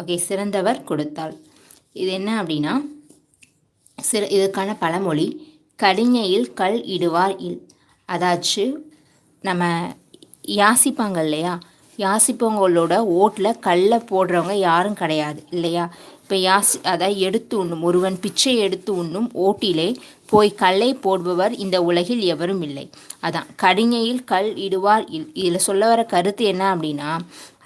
Okay சிறந்தவர் கொடுத்தாள். இது என்ன அப்படின்னா சிற இதுக்கான பழமொழி கடிஞையில் கல் இடுவார் இல். அதாச்சு நம்ம யாசிப்பாங்க இல்லையா? யாசிப்பவங்களோட ஓட்டில் கல்லை போடுறவங்க யாரும் கிடையாது இல்லையா? இப்போ அதை எடுத்து உண்ணும். ஒருவன் பிச்சை எடுத்து உண்ணும் ஓட்டிலே போய் கல்லை போடுபவர் இந்த உலகில் எவரும் இல்லை. அதான் கடிஞையில் கல் இடுவார் இல் இதில் சொல்ல வர கருத்து என்ன அப்படின்னா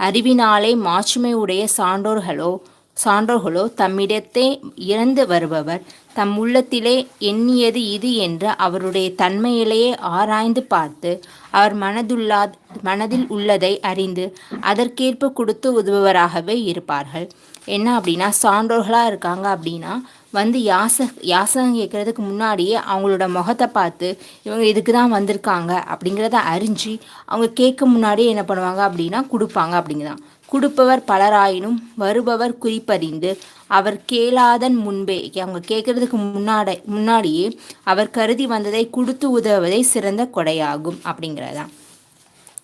அறிவினாலே மாட்சுமை உடைய சான்றோர்களோ சான்றோர்களோ தம்மிடத்தே இறந்து வருபவர். தம் உள்ளத்திலே எண்ணியது இது என்று அவருடைய தன்மையிலேயே ஆராய்ந்து பார்த்து அவர் மனதுள்ளா மனதில் உள்ளதை அறிந்து அதற்கேற்ப கொடுத்து உதவுவராகவே இருப்பார்கள். என்ன அப்படின்னா சான்றோர்களாக இருக்காங்க அப்படின்னா வந்து யாச யாசகம் கேட்குறதுக்கு முன்னாடியே அவங்களோட முகத்தை பார்த்து இவங்க இதுக்கு தான் வந்திருக்காங்க அப்படிங்கிறத அறிஞ்சு அவங்க கேட்க முன்னாடியே என்ன பண்ணுவாங்க அப்படின்னா கொடுப்பாங்க அப்படிங்கிறான் கொடுப்பவர் பலராயினும் வருபவர் குறிப்பறிந்து அவர் கேளாதன் முன்பே அவங்க கேட்கறதுக்கு முன்னாடி முன்னாடியே அவர் கருதி வந்ததை கொடுத்து உதவுவதை சிறந்த கொடையாகும் அப்படிங்கிறதான்.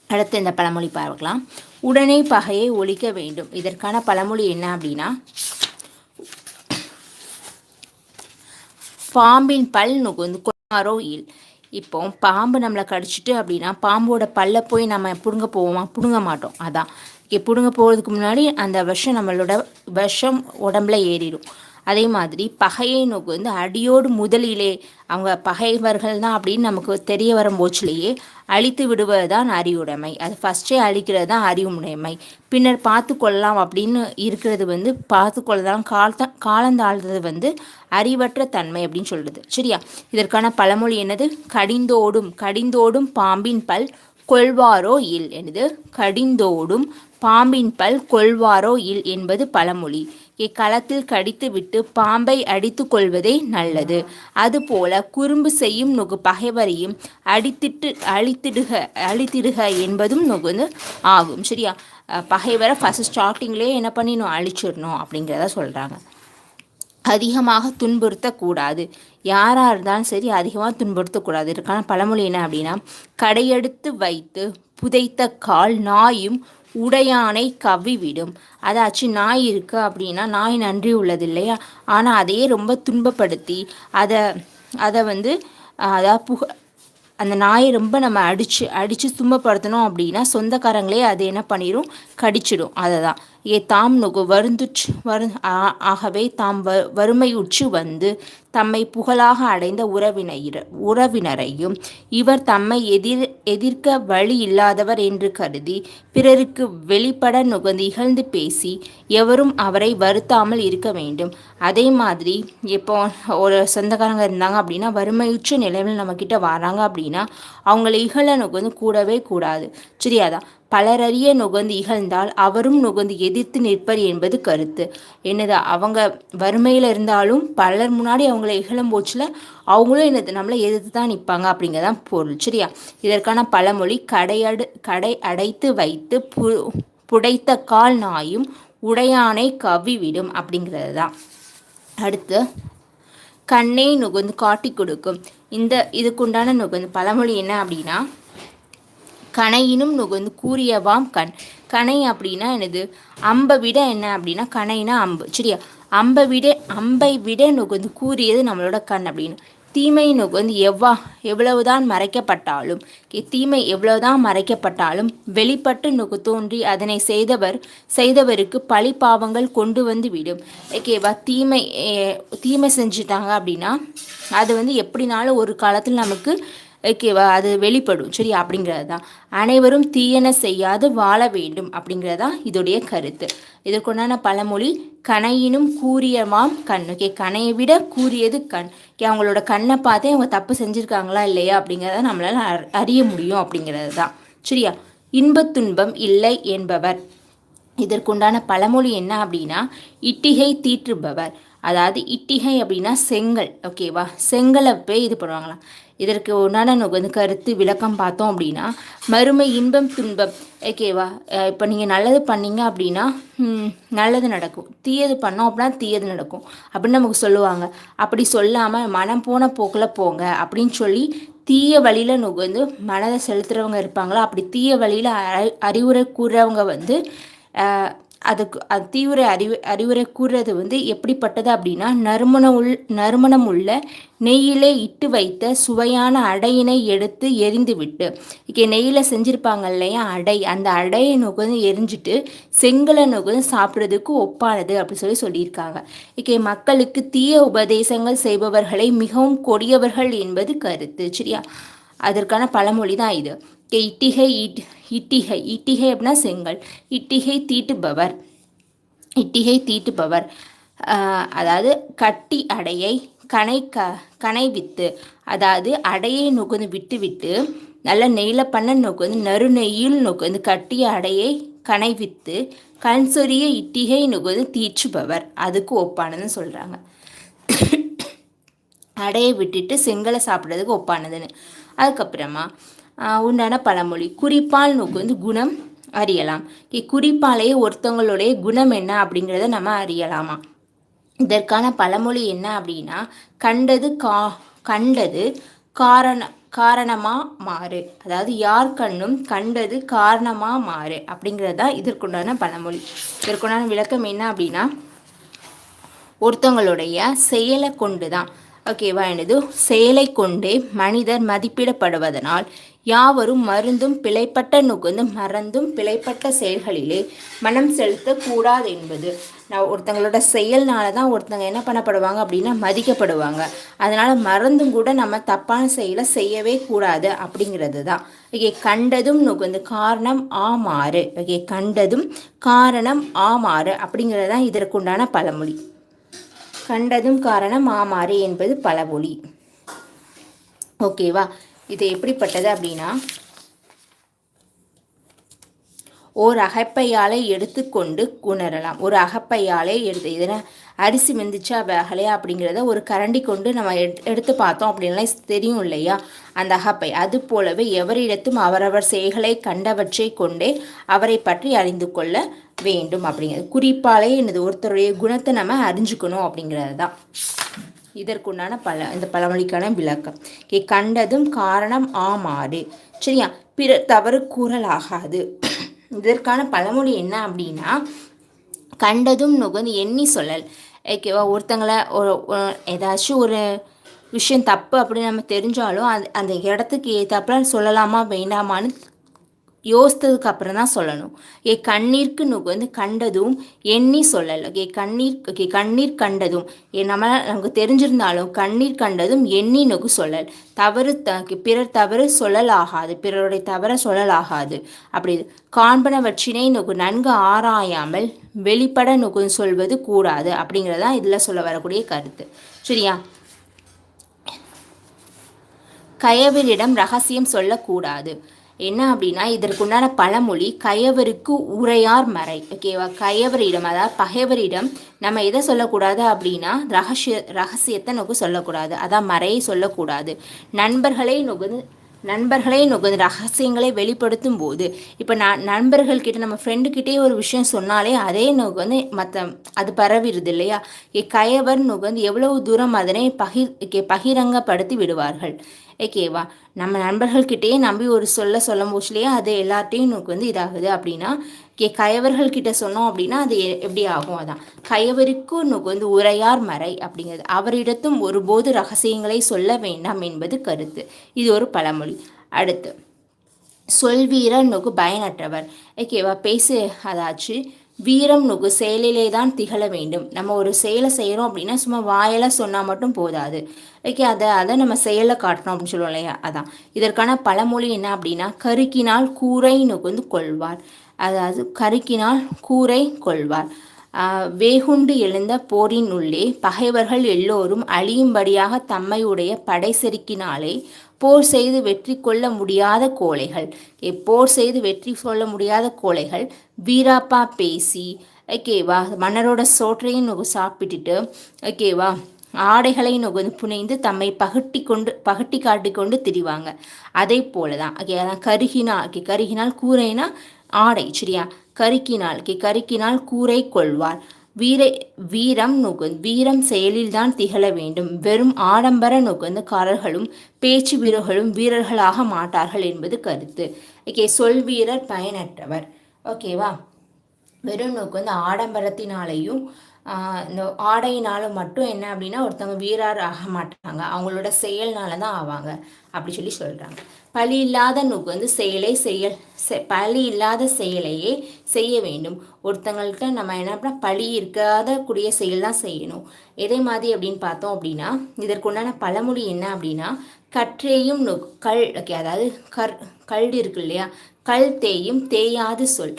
அடுத்து இந்த பழமொழி பார்க்கலாம். உடனே பகையை ஒழிக்க வேண்டும். இதற்கான பழமொழி என்ன அப்படின்னா பாம்பின் பல் நுகுந்து கொள்ளாரோ இல். இப்போ பாம்பு நம்மளை கடிச்சிட்டு அப்படின்னா பாம்போட பல்ல போய் நம்ம பிடுங்க போவோமா? பிடுங்க மாட்டோம். அதான். பிடுங்க போகிறதுக்கு முன்னாடி அந்த விஷம் நம்மளோட விஷம் உடம்புல ஏறிடும். அதே மாதிரி பகையை நோக்கு வந்து அடியோடு முதலிலே அவங்க பகைவர்கள் தான் அப்படின்னு நமக்கு தெரிய வரும் போச்சுலேயே அழித்து விடுவது தான் அறிவுடைமை. அது ஃபஸ்ட்டே அழிக்கிறது தான் அறிவுடைமை. பின்னர் பார்த்து கொள்ளலாம் அப்படின்னு இருக்கிறது வந்து பார்த்து கொள்ளலாம் கால காலந்தாழ்றது வந்து அறிவற்ற தன்மை அப்படின்னு சொல்கிறது சரியா? இதற்கான பழமொழி என்னது? கடிந்தோடும் கடிந்தோடும் பாம்பின் பல் கொள்வாரோ இல்? எனது கடிந்தோடும் பாம்பின் பல் கொள்வாரோ இல் என்பது பழமொழி. இக்களத்தில் கடித்துவிட்டு பாம்பை அடித்து கொள்வதே நல்லது. அதுபோல குறும்பு செய்யும் நுகு பகைவரையும் அடித்திட்டு அழித்திடுக அழித்திடுக என்பதும் நுகுந்து ஆகும். சரியா? பகைவரை ஃபஸ்ட் ஸ்டார்டிங்லேயே என்ன பண்ணிடணும்? அழிச்சிடணும் அப்படிங்கிறத சொல்கிறாங்க அதிகமாக துன்புறுத்தக்கூடாது. யாராக இருந்தாலும் சரி அதிகமாக துன்புறுத்தக்கூடாது. இருக்கான பழமொழி என்ன அப்படின்னா கடையெடுத்து வைத்து புதைத்த கால் நாயும் உடையானை கவ்விவிடும். அதாச்சு நாய் இருக்குது அப்படின்னா நாய் நன்றி உள்ளது இல்லையா ஆனால் அதையே ரொம்ப துன்பப்படுத்தி அதை அதை வந்து அதாவது புக அந்த நாயை ரொம்ப நம்ம அடித்து அடித்து துன்பப்படுத்தணும் அப்படின்னா சொந்தக்காரங்களே அது என்ன பண்ணிடும் கடிச்சிடும். அதை தான் ஏ தாம் நுகு வருந்துச்சு வரு ஆகவே தாம் வ வறுமையுற்று வந்து தம்மை புகழாக அடைந்த உறவினர் உறவினரையும் இவர் தம்மை எதிர் எதிர்க்க வழி இல்லாதவர் என்று கருதி பிறருக்கு வெளிப்பட நுகர்ந்து இகழ்ந்து பேசி எவரும் அவரை வருத்தாமல் இருக்க வேண்டும். அதே மாதிரி இப்போ ஒரு சொந்தக்காரங்க இருந்தாங்க அப்படின்னா வறுமையுற்ற நிலையில் நம்மக்கிட்ட வராங்க அப்படின்னா அவங்கள இகழ நுகர்ந்து கூடவே கூடாது. சரியாதான் பலரறிய நுகர்ந்து இகழ்ந்தால் அவரும் நுகர்ந்து எதிர்த்து நிற்பர் என்பது கருத்து. என்னது அவங்க வறுமையில் இருந்தாலும் பலர் முன்னாடி அவங்கள இகழும் போச்சில் அவங்களும் என்னது நம்மளை எதிர்த்து தான் நிற்பாங்க அப்படிங்கிறதான் பொருள் சரியா? இதற்கான பழமொழி கடையடு கடை அடைத்து வைத்து பு புடைத்த கால் நாயும் உடையானை கவ்விவிடும் அப்படிங்கிறது தான் அடுத்து கண்ணை நுகர்ந்து காட்டி கொடுக்கும். இந்த இதுக்குண்டான நுகர்ந்து பழமொழி என்ன அப்படின்னா கணையினும் நுகர்ந்து கூறியவாம் கண். கணை அப்படின்னா என்னது? அம்பை விட என்ன அப்படின்னா கணைனா அம்பு. சரியா? அம்பை விட அம்பை விட நுகர்ந்து கூறியது நம்மளோட கண் அப்படின்னு. தீமை நுகர்ந்து எவ்வா எவ்வளவுதான் மறைக்கப்பட்டாலும் தீமை எவ்வளவுதான் மறைக்கப்பட்டாலும் வெளிப்பட்டு நுகு தோன்றி அதனை செய்தவர் செய்தவருக்கு பழி பாவங்கள் கொண்டு வந்து விடும். ஓகேவா தீமை தீமை செஞ்சுட்டாங்க அப்படின்னா அது வந்து எப்படினாலும் ஒரு காலத்தில் நமக்கு ஓகேவா அது வெளிப்படும். சரி அப்படிங்கிறது தான் அனைவரும் தீயன செய்யாது வாழ வேண்டும் அப்படிங்கிறது தான் இதோடைய கருத்து. இதற்குண்டான பழமொழி கனையினும் கூறியமாம் கண். ஓகே கனையை விட கூறியது கண். ஓகே அவங்களோட கண்ணை பார்த்தே அவங்க தப்பு செஞ்சுருக்காங்களா இல்லையா அப்படிங்கிறத நம்மளால் அறிய முடியும் அப்படிங்கிறது தான் சரியா இன்பத்துன்பம் இல்லை என்பவர். இதற்குண்டான பழமொழி என்ன அப்படின்னா இட்டிகை தீற்றுபவர். அதாவது இட்டிகை அப்படின்னா செங்கல். ஓகேவா செங்கலை போய் இது பண்ணுவாங்களாம். இதற்கு உண்டான வந்து கருத்து விளக்கம் பார்த்தோம் அப்படின்னா மறுமை இன்பம் துன்பம். ஓகேவா இப்போ நீங்கள் நல்லது பண்ணீங்க அப்படின்னா நல்லது நடக்கும். தீயது பண்ணோம் அப்படின்னா தீயது நடக்கும். அப்படின்னு நமக்கு சொல்லுவாங்க. அப்படி சொல்லாமல் மனம் போன போக்கில் போங்க அப்படின்னு சொல்லி தீய வழியில் நுகர்ந்து மனதை செலுத்துகிறவங்க இருப்பாங்களா? அப்படி தீய வழியில் அறிவுரை கூறுறவங்க வந்து அதுக்கு அது தீவிர அறிவு அறிவுரை கூறுறது வந்து எப்படிப்பட்டது அப்படின்னா நறுமணம் உள் நறுமணம் உள்ள நெய்யிலே இட்டு வைத்த சுவையான அடையினை எடுத்து எரிந்து விட்டு இங்கே நெய்யில் செஞ்சுருப்பாங்க இல்லையா? அடை. அந்த அடையை நுகர்ந்து எரிஞ்சிட்டு செங்கலை நுகர்ந்து சாப்பிட்றதுக்கு ஒப்பானது அப்படின்னு சொல்லி சொல்லியிருக்காங்க. இங்கே மக்களுக்கு தீய உபதேசங்கள் செய்பவர்களை மிகவும் கொடியவர்கள் என்பது கருத்து சரியா? அதற்கான பழமொழி தான் இது. இட்டிகை இட்டிகை இட்டிகை அப்படின்னா செங்கல். இட்டிகை தீட்டுபவர். இட்டிகை தீட்டுபவர். அதாவது கட்டி அடையை கனை க கனை வித்து அதாவது அடையை நுகர்ந்து விட்டு விட்டு நல்ல நெய்யில் பண்ண நுகர்ந்து நறு நெய்யில் நுகர்ந்து கட்டிய அடையை கனை வித்து கண் சொரிய இட்டிகை நுகர்ந்து தீச்சுபவர் அதுக்கு ஒப்பானதுன்னு சொல்கிறாங்க அடையை விட்டுட்டு செங்கலை சாப்பிட்றதுக்கு ஒப்பானதுன்னு. அதுக்கப்புறமா உண்டான பழமொழி. குறிப்பால் நுகுந்து குணம் அறியலாம். குறிப்பாலேயே ஒருத்தவங்களுடைய குணம் என்ன அப்படிங்கிறத நம்ம அறியலாமா? இதற்கான பழமொழி என்ன அப்படின்னா கண்டது கா கண்டது காரண காரணமாக மாறு. அதாவது யார் கண்ணும் கண்டது காரணமாக மாறு அப்படிங்கிறது தான் இதற்குண்டான பழமொழி. இதற்குண்டான விளக்கம் என்ன அப்படின்னா ஒருத்தவங்களுடைய செயலை கொண்டு தான் ஓகேவா எனது செயலை கொண்டே மனிதர் மதிப்பிடப்படுவதனால் யாவரும் மருந்தும் பிழைப்பட்ட நுகர்ந்து மறந்தும் பிழைப்பட்ட செயல்களிலே மனம் செலுத்தக்கூடாது என்பது. நான் ஒருத்தங்களோட செயல்னால தான் ஒருத்தங்க என்ன பண்ணப்படுவாங்க அப்படின்னா மதிக்கப்படுவாங்க. அதனால் மறந்தும் கூட நம்ம தப்பான செயலை செய்யவே கூடாது அப்படிங்கிறது தான் ஓகே கண்டதும் நுகர்ந்து காரணம் ஆமாறு. ஓகே கண்டதும் காரணம் ஆமாறு அப்படிங்கிறது தான் இதற்குண்டான பழமொழி. கண்டதும் காரணம் மாமாறு என்பது பழமொழி ஓகேவா? இது எப்படிப்பட்டது அப்படின்னா ஓர் அகப்பையாலை எடுத்துக்கொண்டு உணரலாம். ஒரு அகப்பையாலை எடுத்து இதனை அரிசி மெந்திச்சா வேகலையா? அப்படிங்கிறத ஒரு கரண்டி கொண்டு நம்ம எடுத்து பார்த்தோம் அப்படின்லாம் தெரியும் இல்லையா? அந்த அகப்பை. அது போலவே எவரிடத்தும் அவரவர் செய்களை கண்டவற்றை கொண்டே அவரை பற்றி அறிந்து கொள்ள வேண்டும் அப்படிங்கிறது. குறிப்பாலே எனது ஒருத்தருடைய குணத்தை நம்ம அறிஞ்சுக்கணும் அப்படிங்கிறது தான். இதற்குண்டான பல இந்த பழமொழிக்கான விளக்கம். கண்டதும் காரணம் ஆமாறு சரியா? பிற தவறு கூறலாகாது. இதற்கான பழமொழி என்ன அப்படின்னா கண்டதும் நுகர்ந்து எண்ணி சொல்லல். ஓகேவா ஒருத்தங்களை ஒரு ஏதாச்சும் ஒரு விஷயம் தப்பு அப்படின்னு நம்ம தெரிஞ்சாலும் அது அந்த இடத்துக்கு ஏற்றாப்புல சொல்லலாமா வேண்டாமான்னு யோசித்ததுக்கு அப்புறம் தான் சொல்லணும். ஏ கண்ணீர்க்கு வந்து கண்டதும் எண்ணி சொல்லல். ஏ கண்ணீர் ஓகே கண்ணீர் கண்டதும் ஏ நம்ம நமக்கு தெரிஞ்சிருந்தாலும் கண்ணீர் கண்டதும் எண்ணி நுகு சொல்லல். தவறு த பிறர் தவறு சொல்லலாகாது. பிறருடைய தவற சொல்லலாகாது. அப்படி காண்பனவற்றினை நுகு நன்கு ஆராயாமல் வெளிப்பட நுகு சொல்வது கூடாது. அப்படிங்கிறதான் இதில் சொல்ல வரக்கூடிய கருத்து. சரியா? கயவரிடம் ரகசியம் சொல்லக்கூடாது. என்ன அப்படின்னா இதற்குண்டான பழமொழி கயவருக்கு உரையார் மறை. ஓகேவா கயவரிடம் அதாவது பகைவரிடம் நம்ம எதை சொல்லக்கூடாது அப்படின்னா ரகசிய ரகசியத்தை நோக்கு சொல்லக்கூடாது. அதான் மறையை சொல்லக்கூடாது. நண்பர்களே நுகுந்து நண்பர்களே நுகர்ந்து ரகசியங்களை வெளிப்படுத்தும் போது இப்போ நான் நண்பர்கள்கிட்ட நம்ம ஃப்ரெண்டுக்கிட்டே ஒரு விஷயம் சொன்னாலே அதே நுகர்ந்து மற்ற அது பரவிடுது இல்லையா? கயவர் நுகர்ந்து எவ்வளவு தூரம் அதனை பகிர் பகிரங்கப்படுத்தி விடுவார்கள். ஓகேவா நம்ம நண்பர்கள்கிட்டயே நம்பி ஒரு சொல்ல சொல்லும் போச்சுலேயே அது எல்லாத்தையும் நமக்கு வந்து இதாகுது அப்படின்னா கே கயவர்கள்கிட்ட சொன்னோம் அப்படின்னா அது எப்படி ஆகும் அதான். கயவருக்கும் நமக்கு வந்து உரையார் மறை அப்படிங்கிறது. அவரிடத்தும் ஒருபோது ரகசியங்களை சொல்ல வேண்டாம் என்பது கருத்து. இது ஒரு பழமொழி. அடுத்து சொல்வீரர் நோக்கு பயனற்றவர். ஓகேவா பேசு அதாச்சு. வீரம் நுகு செயலிலே தான் திகழ வேண்டும். நம்ம ஒரு செயலை செய்கிறோம் அப்படின்னா சும்மா வாயெல்லாம் சொன்னால் மட்டும் போதாது. ஓகே அதை அதை நம்ம செயலில் காட்டணும் அப்படின்னு சொல்லுவோம் இல்லையா? அதான். இதற்கான பழமொழி என்ன அப்படின்னா கருக்கினால் கூரை நுகுந்து கொள்வார். அதாவது கருக்கினால் கூரை கொள்வார். வேகுண்டு எழுந்த போரின் உள்ளே பகைவர்கள் எல்லோரும் அழியும்படியாக தம்மையுடைய படை செருக்கினாலே போர் செய்து வெற்றி கொள்ள முடியாத கோழைகள். போர் செய்து வெற்றி கொள்ள முடியாத கோழைகள். வீராப்பா பேசி ஓகேவா மன்னரோட சோற்றையும் நுகு சாப்பிட்டுட்டு ஓகேவா ஆடைகளை நுகர்ந்து புனைந்து தம்மை பகட்டி கொண்டு பகட்டி காட்டி கொண்டு திரிவாங்க. அதே போல தான் ஓகே அதான் கருகினால் ஓகே கருகினால் கூரைனா ஆடை சரியா? கருக்கினால் ஓகே கருக்கினால் கூரை கொள்வாள் வீர வீரம் நுகுந்து வீரம் செயலில்தான் திகழ வேண்டும். வெறும் ஆடம்பர நுகர்ந்தக்காரர்களும் பேச்சு வீரர்களும் வீரர்களாக மாட்டார்கள் என்பது கருத்து. ஓகே சொல் வீரர் பயனற்றவர். ஓகேவா? வெறும் நோக்கு வந்து ஆடம்பரத்தினாலையும் இந்த ஆடையினால் மட்டும் என்ன அப்படின்னா ஒருத்தவங்க வீரர் ஆக மாட்டாங்க. அவங்களோட செயல்னால தான் ஆவாங்க அப்படி சொல்லி சொல்கிறாங்க பழி இல்லாத நோக்கு வந்து செயலை செயல் பழி இல்லாத செயலையே செய்ய வேண்டும். ஒருத்தங்கள்ட்ட நம்ம என்ன அப்படின்னா பழி இருக்காத கூடிய செயல் தான் செய்யணும். எதை மாதிரி அப்படின்னு பார்த்தோம் அப்படின்னா இதற்குண்டான பழமொழி என்ன அப்படின்னா கற்றேயும் நு கல் ஓகே அதாவது கர் கல் இருக்கு இல்லையா? கல் தேயும் தேயாது சொல்.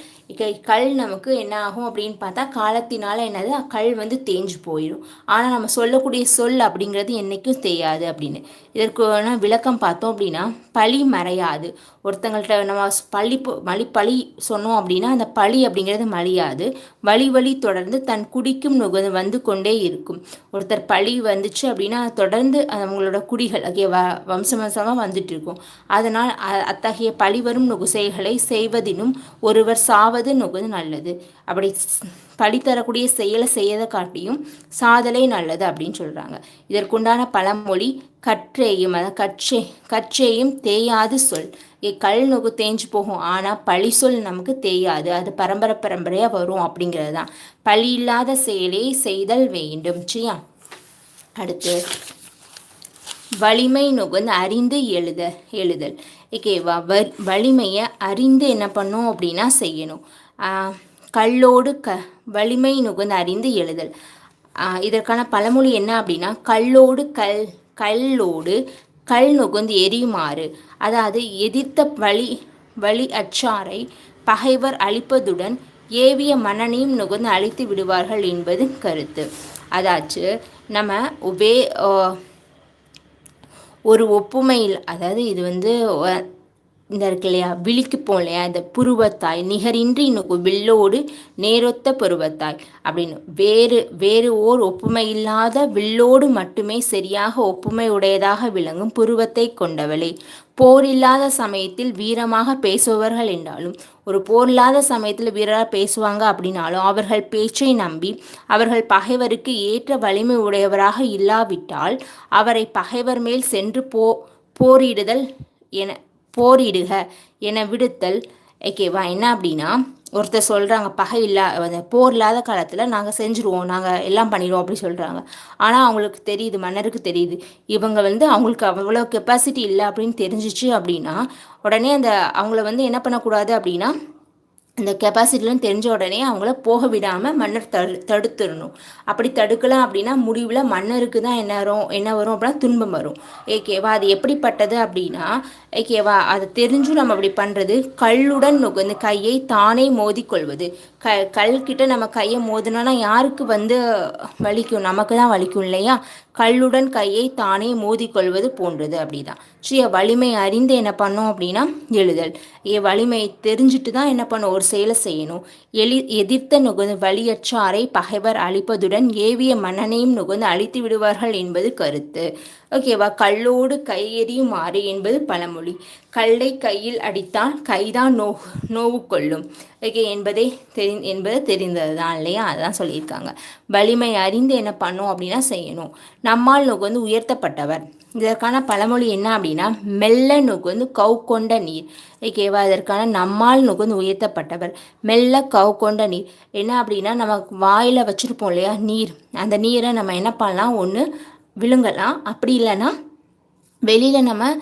கல் நமக்கு என்ன ஆகும் அப்படின்னு பார்த்தா காலத்தினால என்னது? கல் வந்து தேஞ்சு போயிடும் ஆனால் நம்ம சொல்லக்கூடிய சொல் அப்படிங்கிறது என்றைக்கும் தேயாது அப்படின்னு. இதற்கு விளக்கம் பார்த்தோம் அப்படின்னா பழி மறையாது. ஒருத்தங்கள்ட்ட நம்ம பழி மலி பழி சொன்னோம் அப்படின்னா அந்த பழி அப்படிங்கிறது மலியாது வழி வழி தொடர்ந்து தன் குடிக்கும் நுகர்ந்து வந்து கொண்டே இருக்கும். ஒருத்தர் பழி வந்துச்சு அப்படின்னா தொடர்ந்து அவங்களோட குடிகள் அகைய வ வம்ச வம்சமாக வந்துட்டு இருக்கும். அதனால் அத்தகைய பழி வரும் செயல்களை செய்வதினும் ஒருவர் சாவது நுகுது நல்லது. அப்படி பழி தரக்கூடிய செயலை செய்யதை காட்டியும் சாதலை நல்லது அப்படின்னு சொல்கிறாங்க இதற்குண்டான பழமொழி கற்றேயும் அதாவது கற்றே கற்றேயும் தேயாது சொல். கல் நுகு தேஞ்சு போகும் ஆனால் பழி சொல் நமக்கு தேயாது. அது பரம்பரை பரம்பரையாக வரும் அப்படிங்கிறது தான். பழி இல்லாத செயலே செய்தல் வேண்டும். சரியா? அடுத்து வலிமை நுகர்ந்து அறிந்து எழுத எழுதல். ஓகேவா வ வலிமையை அறிந்து என்ன பண்ணும் அப்படின்னா செய்யணும். கல்லோடு க வலிமை நுகர்ந்து அறிந்து எழுதல். இதற்கான பழமொழி என்ன அப்படின்னா கல்லோடு கல் கல்லோடு கல் நுகர்ந்து எரியுமாறு. அதாவது எதிர்த்த வழி வழி அச்சாரை பகைவர் அழிப்பதுடன் ஏவிய மன்னனையும் நுகர்ந்து அழித்து விடுவார்கள் என்பது கருத்து. அதாச்சு நம்ம வே ஒரு ஒப்புமையில் அதாவது இது வந்து இந்த இருக்கு இல்லையா விழிக்கு இல்லையா இந்த புருவத்தாய் நிகரின்றி இன்னும் வில்லோடு நேரொத்த பருவத்தாய் அப்படின்னு. வேறு வேறு ஓர் ஒப்புமை இல்லாத வில்லோடு மட்டுமே சரியாக ஒப்புமை உடையதாக விளங்கும் புருவத்தை கொண்டவளே. போர் இல்லாத சமயத்தில் வீரமாக பேசுபவர்கள் என்றாலும் ஒரு போர் இல்லாத சமயத்தில் வீரராக பேசுவாங்க அப்படின்னாலும் அவர்கள் பேச்சை நம்பி அவர்கள் பகைவருக்கு ஏற்ற வலிமை உடையவராக இல்லாவிட்டால் அவரை பகைவர் மேல் சென்று போ போரிடுதல் என போரிடுக என விடுத்தல். ஓகேவா என்ன அப்படின்னா ஒருத்தர் சொல்கிறாங்க பகை இல்லா போர் இல்லாத காலத்தில் நாங்கள் செஞ்சுருவோம் நாங்கள் எல்லாம் பண்ணிடுவோம் அப்படி சொல்கிறாங்க ஆனால் அவங்களுக்கு தெரியுது மன்னருக்கு தெரியுது இவங்க வந்து அவங்களுக்கு அவ்வளோ கெப்பாசிட்டி இல்லை அப்படின்னு தெரிஞ்சிச்சு அப்படின்னா உடனே அந்த அவங்கள வந்து என்ன பண்ணக்கூடாது அப்படின்னா இந்த கெப்பாசிட்டிலாம் தெரிஞ்ச உடனே அவங்கள போக விடாமல் மன்னர் தடு தடுத்துடணும். அப்படி தடுக்கலாம் அப்படின்னா முடிவில் மன்னருக்கு தான் என்ன வரும் என்ன வரும் அப்படின்னா துன்பம் வரும். ஏகேவா அது எப்படிப்பட்டது அப்படின்னா ஏகேவா அதை தெரிஞ்சும் நம்ம அப்படி பண்ணுறது கல்லுடன் நுகர்ந்து கையை தானே மோதிக்கொள்வது. க க கல்கிட்ட நம்ம கையை மோதினோன்னா யாருக்கு வந்து வலிக்கும்? நமக்கு தான் வலிக்கும் இல்லையா? கல்லுடன் கையை தானே மோதிக்கொள்வது போன்றது அப்படிதான். ஸ்ரீ வலிமை அறிந்து என்ன பண்ணோம் அப்படின்னா எழுதல். ஏ வலிமை தெரிஞ்சுட்டு தான் என்ன பண்ணும்? ஒரு செயலை செய்யணும். எளி எதிர்த்த நுகர்ந்து வழியற்றாரை பகைவர் அழிப்பதுடன் ஏவிய மன்னனையும் நுகர்ந்து அழித்து விடுவார்கள் என்பது கருத்து. ஓகேவா? கல்லோடு கையெறியும் மாறு என்பது பழமொழி. கல்லை கையில் அடித்தால் கைதான் நோ நோவு கொள்ளும். ஓகே என்பதை தெரி என்பது தெரிந்தது தான் இல்லையா? அதான் சொல்லியிருக்காங்க. வலிமை அறிந்து என்ன பண்ணும் அப்படின்னா செய்யணும். நம்மால் நோக்கு வந்து உயர்த்தப்பட்டவர். இதற்கான பழமொழி என்ன அப்படின்னா மெல்ல நுகுந்து கவு கொண்ட நீர். ஓகேவா? இதற்கான நம்மால் நுகுந்து உயர்த்தப்பட்டவர். மெல்ல கவு கொண்ட நீர். என்ன அப்படின்னா நம்ம வாயில் வச்சுருப்போம் இல்லையா? நீர். அந்த நீரை நம்ம என்ன பண்ணலாம்? ஒன்று விழுங்கலாம் அப்படி இல்லைன்னா வெளியில் நம்ம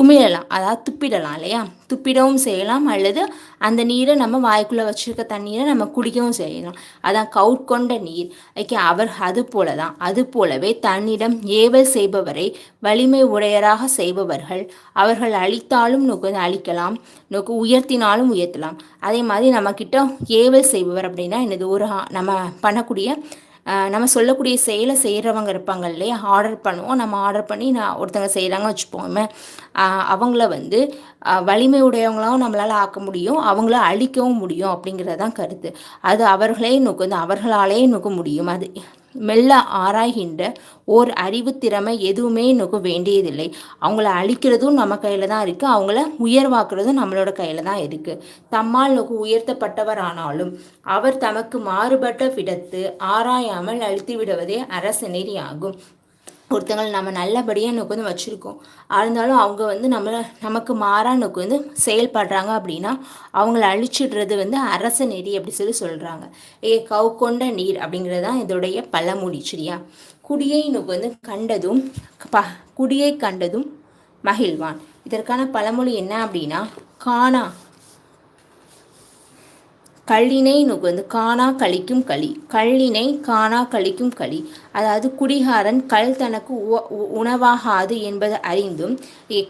உமிழலாம். அதாவது துப்பிடலாம் இல்லையா? துப்பிடவும் செய்யலாம். அல்லது அந்த நீரை நம்ம வாய்க்குள்ளே வச்சுருக்க தண்ணீரை நம்ம குடிக்கவும் செய்யலாம். அதான் கவுட்கொண்ட நீர். ஓகே அவர் அது போல தான் அது போலவே தன்னிடம் ஏவல் செய்பவரை வலிமை உடையராக செய்பவர்கள் அவர்கள் அழித்தாலும் நோக்கு அழிக்கலாம். நோக்கு உயர்த்தினாலும் உயர்த்தலாம். அதே மாதிரி நம்மக்கிட்ட ஏவல் செய்பவர் அப்படின்னா என்னது? ஒரு நம்ம பண்ணக்கூடிய நம்ம சொல்லக்கூடிய செயலை செய்கிறவங்க இருப்பாங்க இல்லையா? ஆர்டர் பண்ணுவோம். நம்ம ஆர்டர் பண்ணி நான் ஒருத்தங்க செய்கிறாங்க வச்சுப்போமே அவங்கள வந்து வலிமை உடையவங்களாகவும் நம்மளால் ஆக்க முடியும். அவங்கள அழிக்கவும் முடியும் அப்படிங்கிறது தான் கருத்து. அது அவர்களே நோக்கு அவர்களாலே நோக்க முடியும். அது மெல்ல ஆராய்கின்ற ஓர் அறிவு திறமை எதுவுமே நோக்க வேண்டியதில்லை. அவங்கள அழிக்கிறதும் நம்ம கையில் தான் இருக்குது அவங்கள உயர்வாக்குறதும் நம்மளோட கையில் தான் இருக்குது தம்மால் நோக்கு உயர்த்தப்பட்டவர் ஆனாலும் அவர் தமக்கு மாறுபட்ட விடத்து ஆராயாமல் அழித்து விடுவதே அரசு நெறி ஆகும் ஒருத்தங்களை நம்ம நல்லபடியாக நோக்கு வந்து வச்சுருக்கோம். இருந்தாலும் அவங்க வந்து நம்மளை நமக்கு மாறாக நோக்கு வந்து செயல்படுறாங்க அப்படின்னா அவங்கள அழிச்சிடுறது வந்து அரச நெறி அப்படி சொல்லி சொல்கிறாங்க ஏ கவு கொண்ட நீர் அப்படிங்கிறது தான் இதோடைய பழமொழி சரியா? குடியை நோக்கு வந்து கண்டதும் ப குடியை கண்டதும் மகிழ்வான். இதற்கான பழமொழி என்ன அப்படின்னா காணா. கள்ளினை வந்து காணா கழிக்கும் களி. கள்ளினை காணா கழிக்கும் களி. அதாவது குடிகாரன் கல் தனக்கு உணவாகாது என்பது அறிந்தும்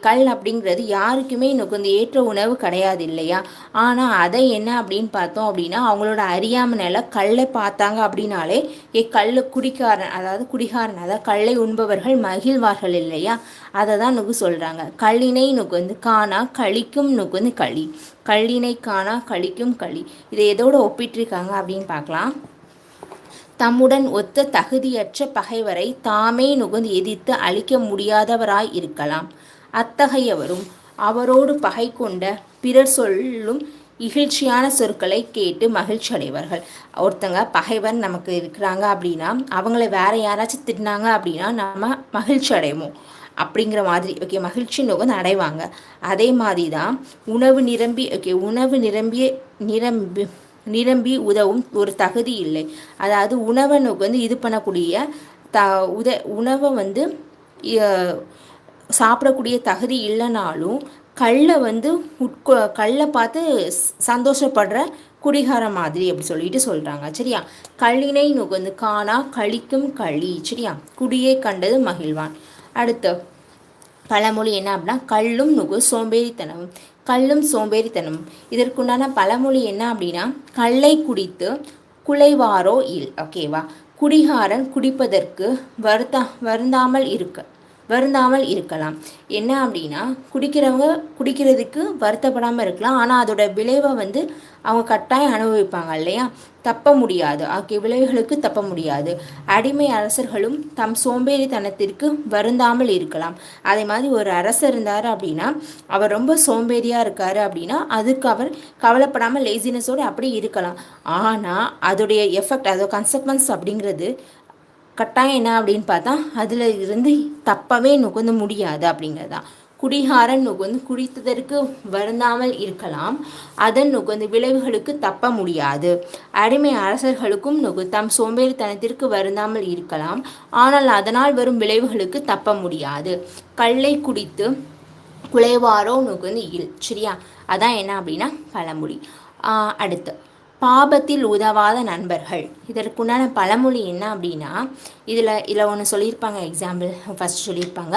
கல் அப்படிங்கிறது யாருக்குமே நுகர்ந்து ஏற்ற உணவு கிடையாது இல்லையா ஆனால் அதை என்ன அப்படின்னு பார்த்தோம் அப்படின்னா அவங்களோட அறியாமனால கல்லை பார்த்தாங்க அப்படின்னாலே ஏ கல் குடிக்காரன் அதாவது குடிகாரன் அதாவது கல்லை உண்பவர்கள் மகிழ்வார்கள் இல்லையா? அதை தான் நுகு சொல்கிறாங்க கல்லினை நுகர்ந்து காணா கழிக்கும் நுகர்ந்து களி கல்லினை காணா கழிக்கும் களி இதை எதோடு ஒப்பிட்டிருக்காங்க அப்படின்னு பார்க்கலாம். தம்முடன் ஒத்த தகுதியற்ற பகைவரை தாமே நுகர்ந்து எதிர்த்து அழிக்க முடியாதவராய் இருக்கலாம். அத்தகையவரும் அவரோடு பகை கொண்ட பிறர் சொல்லும் இகிழ்ச்சியான சொற்களை கேட்டு மகிழ்ச்சி அடைவார்கள் ஒருத்தங்க பகைவர் நமக்கு இருக்கிறாங்க அப்படின்னா அவங்கள வேற யாராச்சும் திட்டினாங்க அப்படின்னா நம்ம மகிழ்ச்சி அடைவோம் அப்படிங்கிற மாதிரி ஓகே மகிழ்ச்சி நோக்கம் அடைவாங்க. அதே மாதிரி தான் உணவு நிரம்பி ஓகே உணவு நிரம்பிய நிரம்பி நிரம்பி உதவும் ஒரு தகுதி இல்லை. அதாவது உணவை வந்து இது பண்ணக்கூடிய த உத உணவை வந்து சாப்பிடக்கூடிய தகுதி இல்லைனாலும் கல்லை வந்து உட்கொ கல்லை பார்த்து சந்தோஷப்படுற குடிகார மாதிரி அப்படி சொல்லிட்டு சொல்கிறாங்க சரியா? கல்லினை நுகர்ந்து காணா கழிக்கும் களி சரியா? குடியை கண்டது மகிழ்வான். அடுத்து பழமொழி என்ன அப்படின்னா கல்லும் நுகு சோம்பேறித்தனமும் கல்லும் சோம்பேறித்தனமும். இதற்குண்டான பழமொழி என்ன அப்படின்னா கல்லை குடித்து குலைவாரோ இல். ஓகேவா? குடிகாரன் குடிப்பதற்கு வருத்தா வருந்தாமல் இருக்க. வருந்தாமல் இருக்கலாம். என்ன அப்படின்னா குடிக்கிறவங்க குடிக்கிறதுக்கு வருத்தப்படாமல் இருக்கலாம். ஆனால் அதோட விளைவை வந்து அவங்க கட்டாயம் அனுபவிப்பாங்க இல்லையா? தப்ப முடியாது. ஆகிய விளைவுகளுக்கு தப்ப முடியாது. அடிமை அரசர்களும் தம் சோம்பேறித்தனத்திற்கு வருந்தாமல் இருக்கலாம். அதே மாதிரி ஒரு அரசர் இருந்தார் அப்படின்னா அவர் ரொம்ப சோம்பேறியாக இருக்கார் அப்படின்னா அதுக்கு அவர் கவலைப்படாமல் லேசினஸோடு அப்படி இருக்கலாம். ஆனால் அதோடைய எஃபெக்ட் அதோட கன்செக்வன்ஸ் அப்படிங்கிறது கட்டாயம் என்ன அப்படின்னு பார்த்தா அதில் இருந்து தப்பவே நுகர்ந்து முடியாது அப்படிங்கிறது தான் குடிகாரன் நுகர்ந்து குடித்ததற்கு வருந்தாமல் இருக்கலாம். அதன் நுகர்ந்து விளைவுகளுக்கு தப்ப முடியாது. அடிமை அரசர்களுக்கும் நுகு தம் சோம்பேறித்தனத்திற்கு வருந்தாமல் இருக்கலாம். ஆனால் அதனால் வரும் விளைவுகளுக்கு தப்ப முடியாது. கல்லை குடித்து குலைவாரோ நுகர்ந்து இல் சரியா? அதான் என்ன அப்படின்னா பழமொழி. அடுத்து. பாபத்தில் உதவாத நண்பர்கள். இதற்குண்டான பழமொழி என்ன அப்படின்னா இதில் இதில் ஒன்று சொல்லியிருப்பாங்க எக்ஸாம்பிள் ஃபஸ்ட் சொல்லியிருப்பாங்க.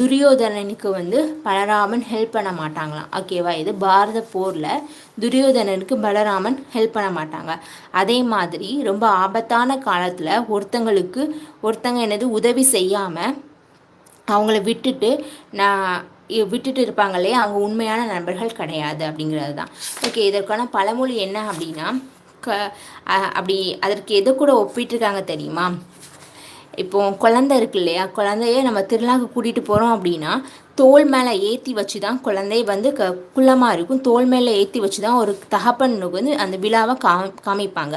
துரியோதனனுக்கு வந்து பலராமன் ஹெல்ப் பண்ண மாட்டாங்களாம். ஓகேவா இது பாரத போரில் துரியோதனனுக்கு பலராமன் ஹெல்ப் பண்ண மாட்டாங்க. அதே மாதிரி ரொம்ப ஆபத்தான காலத்தில் ஒருத்தங்களுக்கு ஒருத்தங்க என்னது உதவி செய்யாமல் அவங்கள விட்டுட்டு நான் விட்டுட்டு இருப்பாங்க இல்லையா? அவங்க உண்மையான நண்பர்கள் கிடையாது அப்படிங்கிறது தான். ஓகே இதற்கான பழமொழி என்ன அப்படின்னா க அப்படி அதற்கு எதை கூட ஒப்பிட்டுருக்காங்க தெரியுமா? இப்போ குழந்தை இருக்கு இல்லையா? குழந்தைய நம்ம திருவிழாவுக்கு கூட்டிகிட்டு போகிறோம் அப்படின்னா தோல் மேலே ஏற்றி வச்சு தான் குழந்தை வந்து க குள்ளமாக இருக்கும். தோல் மேலே ஏற்றி வச்சு தான் ஒரு தகப்பனுக்கு வந்து அந்த விழாவை கா காமிப்பாங்க.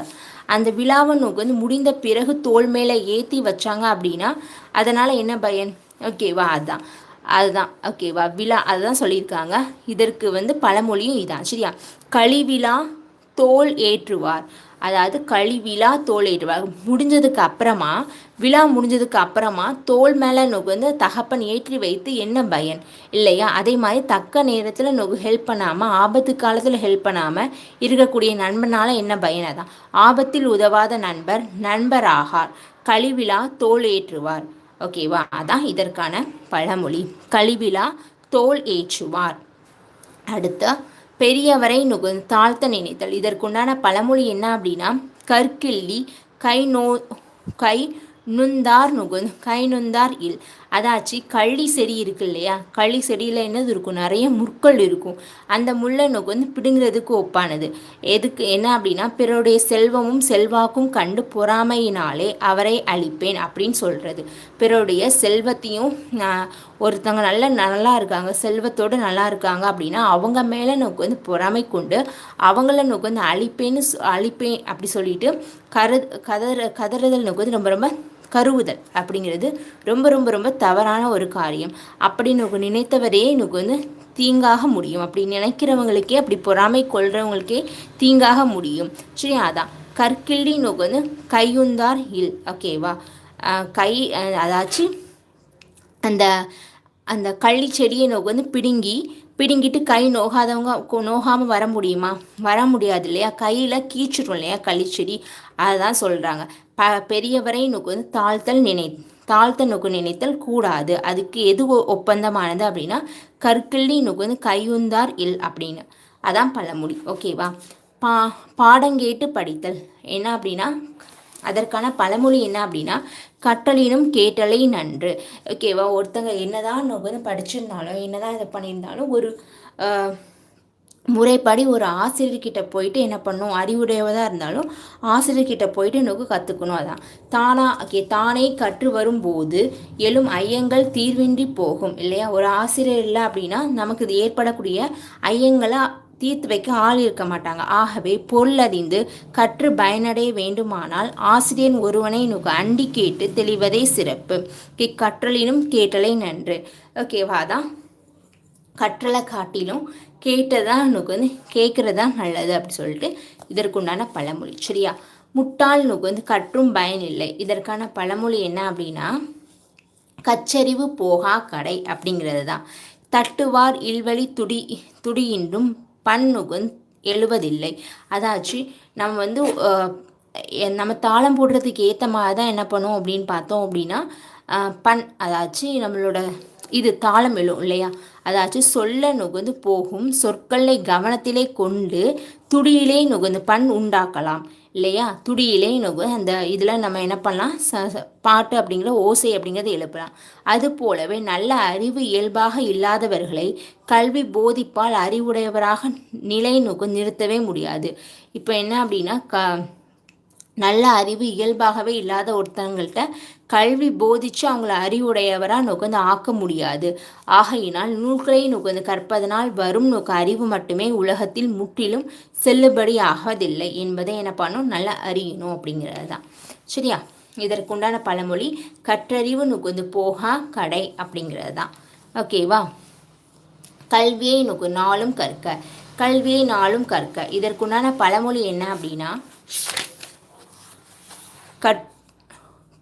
அந்த விழாவை நோக்கு வந்து முடிந்த பிறகு தோல் மேலே ஏற்றி வச்சாங்க அப்படின்னா அதனால் என்ன பயன்? ஓகேவா அதுதான் அதுதான். ஓகேவா விழா அதுதான் சொல்லியிருக்காங்க. இதற்கு வந்து பழமொழியும் இதுதான் சரியா? கழிவிழா தோல் ஏற்றுவார். அதாவது கழி விழா தோல் ஏற்றுவார். முடிஞ்சதுக்கு அப்புறமா விழா முடிஞ்சதுக்கு அப்புறமா தோல் மேலே நொகு வந்து தகப்பன் ஏற்றி வைத்து என்ன பயன்? இல்லையா? அதே மாதிரி தக்க நேரத்தில் நொகு ஹெல்ப் பண்ணாமல் ஆபத்து காலத்தில் ஹெல்ப் பண்ணாமல் இருக்கக்கூடிய நண்பனால் என்ன பயன் அதான்? ஆபத்தில் உதவாத நண்பர் நண்பர் ஆகார் கழிவிழா தோல் ஏற்றுவார். ஓகேவா அதான் இதற்கான பழமொழி. கழிவிழா தோல் ஏற்றுவார். அடுத்த பெரியவரை நுகு தாழ்த்த நினைத்தல். இதற்குண்டான பழமொழி என்ன அப்படின்னா கற்கிள்ளி கை நோ கை நுந்தார் நுகுந்த் கை நுந்தார் இல். அதாச்சு கள்ளி செடி இருக்கு இல்லையா? கள்ளி செடியில் என்னது இருக்கும்? நிறைய முற்கள் இருக்கும். அந்த முள்ளை நுகுந்து பிடுங்கிறதுக்கு ஒப்பானது. எதுக்கு என்ன அப்படின்னா பிறருடைய செல்வமும் செல்வாக்கும் கண்டு பொறாமையினாலே அவரை அழிப்பேன் அப்படின்னு சொல்கிறது பிறருடைய செல்வத்தையும் ஒருத்தவங்க நல்ல நல்லா இருக்காங்க செல்வத்தோடு நல்லா இருக்காங்க அப்படின்னா அவங்க மேலே நோக்கு வந்து பொறாமை கொண்டு அவங்கள நோக்கு வந்து அழிப்பேன்னு அழிப்பேன் அப்படி சொல்லிட்டு கரு கதற கதறுதல் நோக்கு வந்து ரொம்ப ரொம்ப கருவுதல் அப்படிங்கிறது ரொம்ப ரொம்ப ரொம்ப தவறான ஒரு காரியம். அப்படி நினைத்தவரே எனக்கு வந்து தீங்காக முடியும். அப்படி நினைக்கிறவங்களுக்கே அப்படி பொறாமை கொள்றவங்களுக்கே தீங்காக முடியும். சரி அதான். கற்கிள்ளி நோக்கு வந்து கையுந்தார் இல். ஓகேவா கை அதாச்சு அந்த அந்த கள்ளி செடியை நோக்கு வந்து பிடுங்கி பிடுங்கிட்டு கை நோகாதவங்க நோகாமல் வர முடியுமா? வர முடியாது இல்லையா? கையில் கீச்சிடும் இல்லையா? களிச்செடி அதுதான் சொல்கிறாங்க ப பெரியவரை நோக்கு வந்து தாழ்த்தல் நினை தாழ்த்த நோக்கு நினைத்தல் கூடாது. அதுக்கு எது ஒப்பந்தமானது அப்படின்னா கற்கள்ளி நோக்கு வந்து கையுந்தார் இல் அப்படின்னு. அதான் பழமொழி. ஓகேவா? பா பாடங்கேட்டு படித்தல். என்ன அப்படின்னா அதற்கான பழமொழி என்ன அப்படின்னா கற்றலினும் கேட்டலை நன்று. ஓகேவா ஒருத்தங்க என்னதான் வந்து படிச்சிருந்தாலும் என்னதான் இதை பண்ணியிருந்தாலும் ஒரு முறைப்படி ஒரு ஆசிரியர்கிட்ட போயிட்டு என்ன பண்ணும் அறிவுடையவதாக இருந்தாலும் ஆசிரியர்கிட்ட போயிட்டு நோக்கு கற்றுக்கணும் அதான். தானா ஓகே தானே கற்று வரும்போது எழும் ஐயங்கள் தீர்வின்றி போகும் இல்லையா? ஒரு ஆசிரியர் இல்லை அப்படின்னா நமக்கு இது ஏற்படக்கூடிய ஐயங்களை தீர்த்து வைக்க ஆள் இருக்க மாட்டாங்க. ஆகவே பொருளறிந்து கற்று பயனடைய வேண்டுமானால் ஆசிரியன் ஒருவனை நுக அண்டி கேட்டு தெளிவதே சிறப்பு. இக்கற்றலினும் கேட்டலை நன்று. ஓகேவா தான் கற்றலை காட்டிலும் கேட்டதான் நுகர்ந்து கேட்குறது தான் நல்லது அப்படி சொல்லிட்டு இதற்குண்டான பழமொழி. சரியா? முட்டாள் நுகர்ந்து கற்றும் பயன் இல்லை. இதற்கான பழமொழி என்ன அப்படின்னா கச்சரிவு போகா கடை அப்படிங்கிறது தான் தட்டுவார் இல்வழி துடி துடியின்றும் பன்முகன் எழுவதில்லை. அதாச்சு நம்ம வந்து நம்ம தாளம் போடுறதுக்கு ஏற்ற மாதிரி தான் என்ன பண்ணுவோம் அப்படின்னு பார்த்தோம் அப்படின்னா பண் அதாச்சு நம்மளோட இது தாளம் எழும் இல்லையா? அதாச்சு சொல்ல நுகர்ந்து போகும் சொற்களை கவனத்திலே கொண்டு துடியிலே நுகர்ந்து பண் உண்டாக்கலாம். இல்லையா? துடியிலே நோக்கு அந்த இதில் நம்ம என்ன பண்ணலாம்? ச பாட்டு அப்படிங்கிற ஓசை அப்படிங்கிறத எழுப்பலாம். அது போலவே நல்ல அறிவு இயல்பாக இல்லாதவர்களை கல்வி போதிப்பால் அறிவுடையவராக நிலை நுகு நிறுத்தவே முடியாது. இப்போ என்ன அப்படின்னா க நல்ல அறிவு இயல்பாகவே இல்லாத ஒருத்தவங்கள்ட்ட கல்வி போதிச்சு அவங்கள அறிவுடையவராக நுகர்ந்து ஆக்க முடியாது. ஆகையினால் நூல்களை நுகர்ந்து கற்பதனால் வரும் நோக்கு அறிவு மட்டுமே உலகத்தில் முற்றிலும் செல்லுபடி ஆகவதில்லை என்பதை என்ன பண்ணும்? நல்லா அறியணும் அப்படிங்கிறது தான் சரியா? இதற்குண்டான பழமொழி கற்றறிவு நுகர்ந்து போகா கடை அப்படிங்கிறது தான் ஓகேவா கல்வியை நுகு நாளும் கற்க. கல்வியை நாளும் கற்க. இதற்குண்டான பழமொழி என்ன அப்படின்னா கட்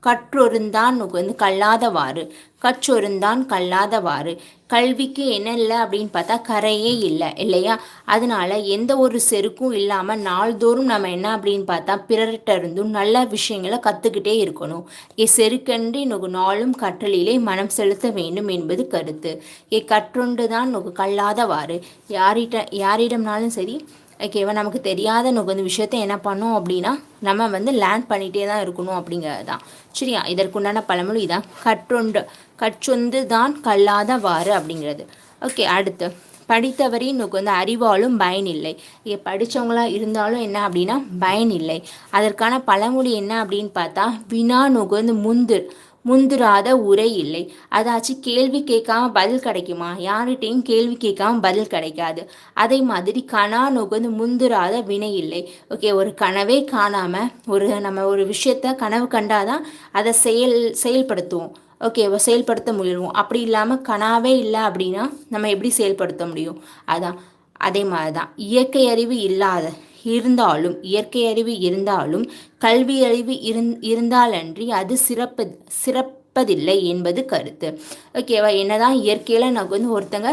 கற்றொருந்தான் வந்து கல்லாதவாறு. கற்றொருந்தான் கல்லாதவாறு. கல்விக்கு என்ன இல்லை அப்படின்னு பார்த்தா கரையே இல்லை இல்லையா? அதனால எந்த ஒரு செருக்கும் இல்லாமல் நாள்தோறும் நம்ம என்ன அப்படின்னு பார்த்தா பிறர்கிட்ட இருந்தும் நல்ல விஷயங்களை கற்றுக்கிட்டே இருக்கணும். ஏ செருக்கென்று நொகு நாளும் கற்றலிலே மனம் செலுத்த வேண்டும் என்பது கருத்து. ஏ கற்றொன்று தான் நமக்கு கல்லாதவாறு. யாரிட்ட யாரிடம்னாலும் சரி ஓகேவா நமக்கு தெரியாத வந்து விஷயத்த என்ன பண்ணோம் அப்படின்னா நம்ம வந்து லேர்ன் பண்ணிகிட்டே தான் இருக்கணும் அப்படிங்கிறது தான் சரியா? இதற்குண்டான பழமொழி தான் கற்றொண்டு கற்றொந்து தான் கல்லாதவாறு அப்படிங்கிறது. ஓகே அடுத்து. படித்தவரின் வந்து அறிவாலும் பயன் இல்லை. இங்கே படித்தவங்களாக இருந்தாலும் என்ன அப்படின்னா பயன் இல்லை. அதற்கான பழமொழி என்ன அப்படின்னு பார்த்தா வினா நுகர்ந்து முந்து முந்துராத உரை இல்லை. அதாச்சு கேள்வி கேட்காம பதில் கிடைக்குமா? யார்கிட்டையும் கேள்வி கேட்காம பதில் கிடைக்காது. அதே மாதிரி கணா நுகர்ந்து முந்துராத வினை இல்லை. ஓகே ஒரு கனவே காணாமல் ஒரு நம்ம ஒரு விஷயத்த கனவு கண்டாதான் அதை செயல் செயல்படுத்துவோம். ஓகே செயல்படுத்த முடியும் அப்படி இல்லாமல் கனாவே இல்லை அப்படின்னா நம்ம எப்படி செயல்படுத்த முடியும்? அதான் அதே மாதிரி தான் இயற்கை அறிவு இல்லாத இருந்தாலும் இயற்கை அறிவு இருந்தாலும் கல்வி அறிவு இருந் இருந்தாலன்றி அது சிறப்பு சிறப்பதில்லை என்பது கருத்து. ஓகேவா என்னதான் இயற்கையில் நமக்கு வந்து ஒருத்தங்க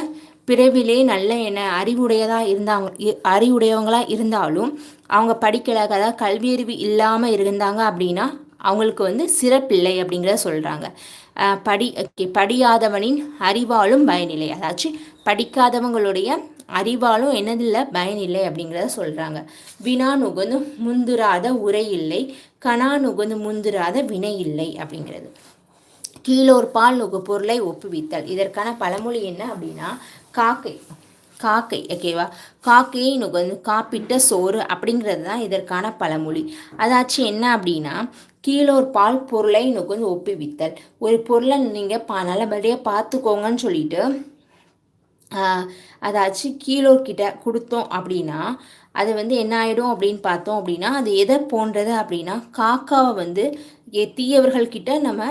பிறவிலே நல்ல என்ன அறிவுடையதாக இருந்தாங்க அறிவுடையவங்களாக இருந்தாலும் அவங்க படிக்கல அதாவது கல்வி அறிவு இல்லாமல் இருந்தாங்க அப்படின்னா அவங்களுக்கு வந்து சிறப்பில்லை அப்படிங்கிறத சொல்கிறாங்க படி படியாதவனின் அறிவாலும் பயனில்லை. அதாச்சும் படிக்காதவங்களுடைய அறிவாலும் என்னதில்லை பயனில்லை அப்படிங்கிறத சொல்கிறாங்க வினா நுகர்ந்து முந்துராத உரை இல்லை கணா நுகர்ந்து முந்துராத வினை இல்லை அப்படிங்கிறது. கீழோர் பால் நுகு பொருளை ஒப்புவித்தல். இதற்கான பழமொழி என்ன அப்படின்னா காக்கை. காக்கை ஓகேவா காக்கையை நுகர்ந்து காப்பிட்ட சோறு அப்படிங்கிறது தான் இதற்கான பழமொழி. அதாச்சும் என்ன அப்படின்னா கீழோர் பால் பொருளை நுகர்ந்து ஒப்புவித்தல். ஒரு பொருளை நீங்கள் பா நல்லபடியாக பார்த்துக்கோங்கன்னு சொல்லிட்டு அதாச்சும் கீழோர்கிட்ட கொடுத்தோம் அப்படின்னா அது வந்து என்ன ஆகிடும் அப்படின்னு பார்த்தோம் அப்படின்னா அது எதை போன்றது அப்படின்னா காக்காவை வந்து தீயவர்கள்கிட்ட நம்ம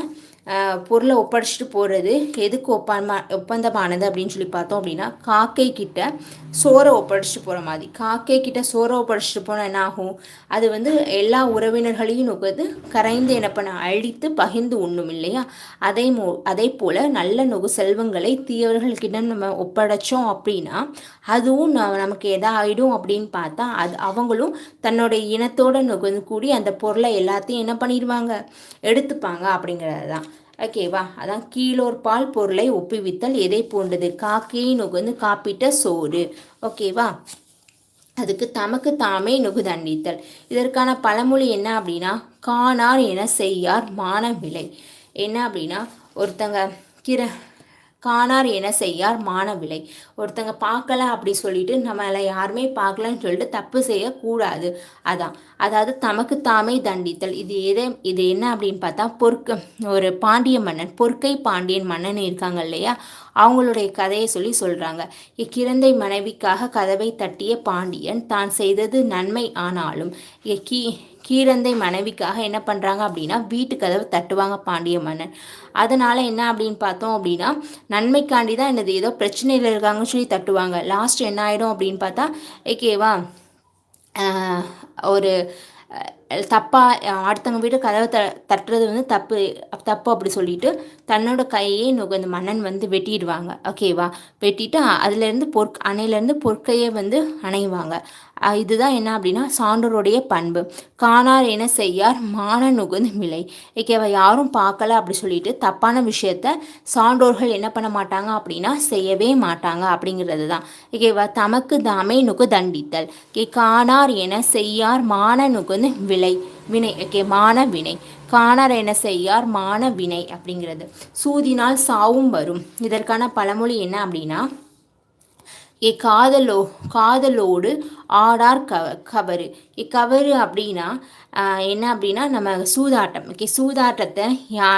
பொருளை ஒப்படைச்சிட்டு போகிறது எதுக்கு ஒப்பந்தமா ஒப்பந்தமானது அப்படின்னு சொல்லி பார்த்தோம் அப்படின்னா காக்கை கிட்ட சோறை ஒப்படைச்சிட்டு போகிற மாதிரி. காக்கை கிட்ட சோறை ஒப்படைச்சிட்டு போனால் என்ன ஆகும்? அது வந்து எல்லா உறவினர்களையும் நுகர்ந்து கரைந்து என்ன பண்ண அழித்து பகிர்ந்து உண்ணும் இல்லையா? அதே மோ அதே போல் நல்ல நுகு செல்வங்களை தீயவர்கள்கிட்ட நம்ம ஒப்படைச்சோம் அப்படின்னா அதுவும் நமக்கு எதா ஆகிடும் அப்படின்னு பார்த்தா அது அவங்களும் தன்னுடைய இனத்தோடு நுகர்ந்து கூடி அந்த பொருளை எல்லாத்தையும் என்ன பண்ணிடுவாங்க? எடுத்துப்பாங்க அப்படிங்கிறது தான் ஓகேவா அதான் கீழோர் பால் பொருளை ஒப்புவித்தல் எதை போன்றது காக்கையை நுகர்ந்து காப்பிட்ட சோறு. ஓகேவா அதுக்கு தமக்கு தாமே நுகுதண்டித்தல் இதற்கான பழமொழி என்ன அப்படின்னா காணார் என செய்யார் மானம் விலை என்ன அப்படின்னா ஒருத்தங்க கிர காணார் என செய்யார் மானவிலை. ஒருத்தங்க பார்க்கல அப்படி சொல்லிட்டு நம்மளை யாருமே பார்க்கலன்னு சொல்லிட்டு தப்பு செய்யக்கூடாது. அதான். அதாவது தமக்கு தாமே தண்டித்தல். இது எதை இது என்ன அப்படின்னு பார்த்தா பொற்க ஒரு பாண்டிய மன்னன் பொற்கை பாண்டியன் மன்னன் இருக்காங்க இல்லையா? அவங்களுடைய கதையை சொல்லி சொல்கிறாங்க இக்கிரந்தை மனைவிக்காக கதவை தட்டிய பாண்டியன் தான் செய்தது நன்மை ஆனாலும் கி கீரந்தை மனைவிக்காக என்ன பண்ணுறாங்க அப்படின்னா வீட்டு கதவை தட்டுவாங்க பாண்டிய மன்னன். அதனால் என்ன அப்படின்னு பார்த்தோம் அப்படின்னா நன்மைக்காண்டி தான் என்னது ஏதோ பிரச்சனையில் இருக்காங்கன்னு சொல்லி தட்டுவாங்க. லாஸ்ட் என்ன ஆகிடும் அப்படின்னு பார்த்தா ஓகேவா ஒரு தப்பாக அடுத்தவங்க வீட்டு கதவை த தட்டுறது வந்து தப்பு தப்பு அப்படி சொல்லிட்டு தன்னோட கையே இந்த மன்னன் வந்து வெட்டிடுவாங்க. ஓகேவா வெட்டிட்டு அதுலேருந்து பொற் அணையிலேருந்து பொற்கையை வந்து அணைவாங்க. இதுதான் என்ன அப்படின்னா சான்றோருடைய பண்பு. காணார் என செய்யார் மான நுகுந்து மிலை. ஓகேவா யாரும் பார்க்கல அப்படி சொல்லிட்டு தப்பான விஷயத்த சான்றோர்கள் என்ன பண்ண மாட்டாங்க அப்படின்னா செய்யவே மாட்டாங்க அப்படிங்கிறது தான் ஓகேவா தமக்கு தாமே நுகு தண்டித்தல் கே காணார் என செய்யார் மான நுகுந்து விலை. வினை ஓகே மான வினை. காணார் என செய்யார் மான வினை அப்படிங்கிறது. சூதினால் சாவும் வரும். இதற்கான பழமொழி என்ன அப்படின்னா இக்காதலோ காதலோடு ஆடார் க கவரு. இக்கவரு அப்படின்னா என்ன அப்படின்னா நம்ம சூதாட்டம். ஓகே சூதாட்டத்தை யா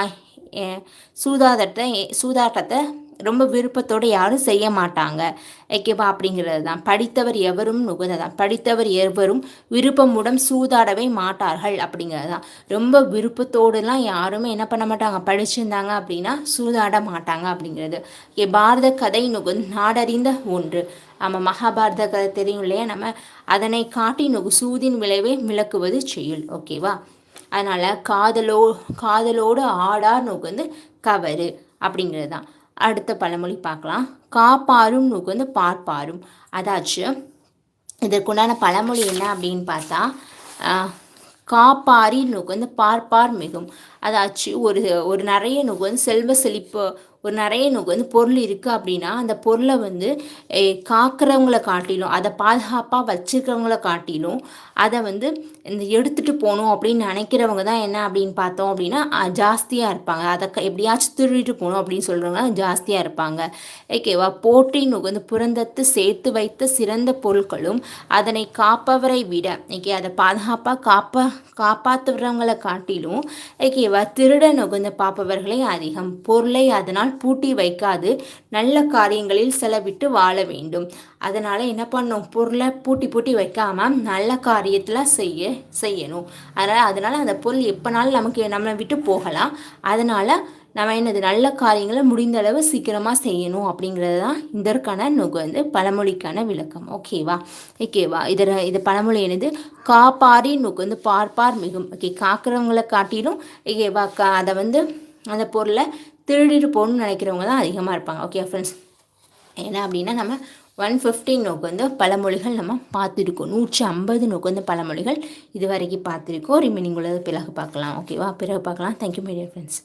சூதாட்டத்தை சூதாட்டத்தை ரொம்ப விருப்பத்தோடு யாரும் செய்ய மாட்டாங்க. ஓகேவா அப்படிங்கிறது தான். படித்தவர் எவரும் நுகர்ந்ததான் படித்தவர் எவரும் விருப்பமுடன் சூதாடவே மாட்டார்கள் அப்படிங்கிறது தான். ரொம்ப விருப்பத்தோடுலாம் யாருமே என்ன பண்ண மாட்டாங்க. படிச்சிருந்தாங்க அப்படின்னா சூதாட மாட்டாங்க அப்படிங்கிறது. ஏ பாரத கதை நுகர் நாடறிந்த ஒன்று. நம்ம மகாபாரத கதை தெரியும் இல்லையா? நம்ம அதனை காட்டி நுகு சூதின் விளைவை விளக்குவது செயல். ஓகேவா? அதனால் காதலோ காதலோடு ஆடார் நுகர்ந்து கவரு அப்படிங்கிறது தான். அடுத்த பழமொழி பார்க்கலாம். காப்பாரும் நுகர்ந்து பார்ப்பாரும். அதாச்சும் இதற்குண்டான பழமொழி என்ன அப்படின்னு பார்த்தா காப்பாரி நுகர்ந்து பார்ப்பார் மிகும். அதாச்சு ஒரு ஒரு நிறைய நுகர்ந்து செல்வ செழிப்பு ஒரு நிறைய நுகர்ந்து வந்து பொருள் இருக்குது அப்படின்னா அந்த பொருளை வந்து காக்கிறவங்கள காட்டிலும் அதை பாதுகாப்பாக வச்சுருக்கிறவங்கள காட்டிலும் அதை வந்து இந்த எடுத்துகிட்டு போகணும் அப்படின்னு நினைக்கிறவங்க தான் என்ன அப்படின்னு பார்த்தோம் அப்படின்னா ஜாஸ்தியாக இருப்பாங்க. அதை எப்படியாச்சும் திருடிட்டு போகணும் அப்படின்னு சொல்கிறவங்க ஜாஸ்தியாக இருப்பாங்க. ஓகேவா போற்றி நுகர்ந்து புறந்தத்து சேர்த்து வைத்த சிறந்த பொருட்களும் அதனை காப்பவரை விட ஓகே அதை பாதுகாப்பாக காப்பா காப்பாற்றுறவங்களை காட்டிலும் ஓகேவா திருட நுகர்ந்து பார்ப்பவர்களே அதிகம். பொருளை அதனால் பூட்டி வைக்காது. நல்ல காரியங்களில் செலவிட்டு வாழ வேண்டும். அதனால் என்ன பண்ணும் பொருளை பூட்டி பூட்டி வைக்காமல் நல்ல காரியத்தில் செய்ய. செய்யணும். அதனால் அதனால் அந்த பொருள் எப்போனாலும் நமக்கு நம்மளை விட்டு போகலாம். அதனால் நம்ம என்னது நல்ல காரியங்களை முடிந்த அளவு சீக்கிரமாக செய்யணும் அப்படிங்கிறது தான் இதற்கான வந்து பழமொழிக்கான விளக்கம். ஓகேவா ஓகேவா இதில் இது பழமொழி என்னது? காப்பாரி வந்து பார்ப்பார் மிகும். ஓகே காக்கிறவங்களை காட்டிலும் ஓகேவா கா அதை வந்து அந்த பொருளை திருடிட்டு போகணும்னு நினைக்கிறவங்க தான் அதிகமாக இருப்பாங்க. ஓகே ஃப்ரெண்ட்ஸ் ஏன்னா அப்படின்னா நம்ம ஒன் ஃபிஃப்டி நோக்கு வந்து பழமொழிகள் நம்ம பார்த்துருக்கோம். நூற்றி ஐம்பது நோக்கு வந்து பழமொழிகள் இது வரைக்கும் பார்த்துருக்கோம். ரிமைனிங் உள்ளது பிறகு பார்க்கலாம். ஓகேவா? பிறகு பார்க்கலாம். Thank you my dear friends